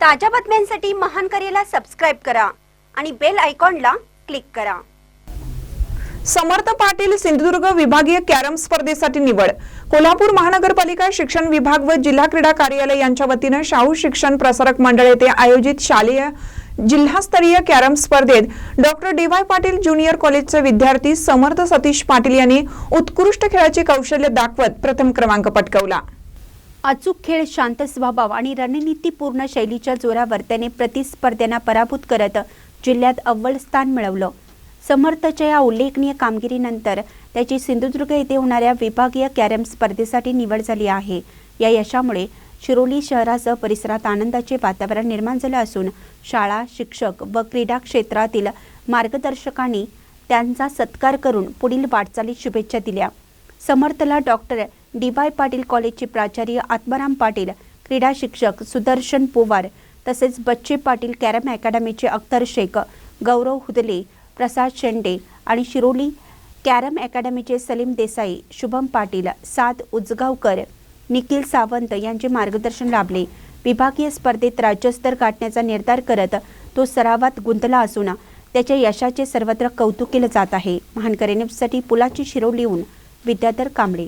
ताज्या बातम्यांसाठी महान करेला सबस्क्राईब करा आणि बेल आयकॉनला क्लिक करा. समर्थ पाटील सिंधुदुर्ग विभागीय कॅरम स्पर्धेसाठी निवड. कोल्हापूर महानगरपालिका शिक्षण विभाग व जिल्हा क्रीडा कार्यालय यांच्या वतीनं शाहू शिक्षण प्रसारक मंडळ येथे आयोजित शालेय जिल्हास्तरीय कॅरम स्पर्धेत doctor D Y Patil junior कॉलेजचे विद्यार्थी समर्थ सतीश पाटील यांनी उत्कृष्ट खेळाचे कौशल्य दाखवत प्रथम क्रमांक पटकवला. अचूक खेळ शांत स्वभाव आणि रणनीतीपूर्ण शैलीच्या जोरावर त्याने प्रतिस्पर्ध्यांना पराभूत करत जिल्ह्यात अव्वल स्थान मिळवलं. समर्थच्या या उल्लेखनीय कामगिरीनंतर त्याची सिंधुदुर्ग येथे होणाऱ्या विभागीय कॅरम स्पर्धेसाठी निवड झाली आहे. या यशामुळे शिरोली शहरासह परिसरात आनंदाचे वातावरण निर्माण झालं असून शाळा शिक्षक व क्रीडा क्षेत्रातील मार्गदर्शकांनी त्यांचा सत्कार करून पुढील वाटचालीत शुभेच्छा दिल्या. समर्थला डॉक्टर डी वाय पाटील कॉलेजचे प्राचार्य आत्माराम पाटील क्रीडा शिक्षक सुदर्शन पोवार तसेच बच्चे पाटील कॅरम अकॅडमीचे अख्तर शेख गौरव हुदले प्रसाद शेंडे आणि शिरोली कॅरम अकॅडमीचे सलीम देसाई शुभम पाटील साद उजगावकर निखिल सावंत यांचे मार्गदर्शन लाभले. विभागीय स्पर्धेत राज्यस्तर गाठण्याचा निर्धार करत तो सरावात गुंतला असून त्याच्या यशाचे सर्वत्र कौतुक केलं जात आहे. महानकरे न्यूजसाठी पुलाची शिरोलीहून विद्याधर कांबळे.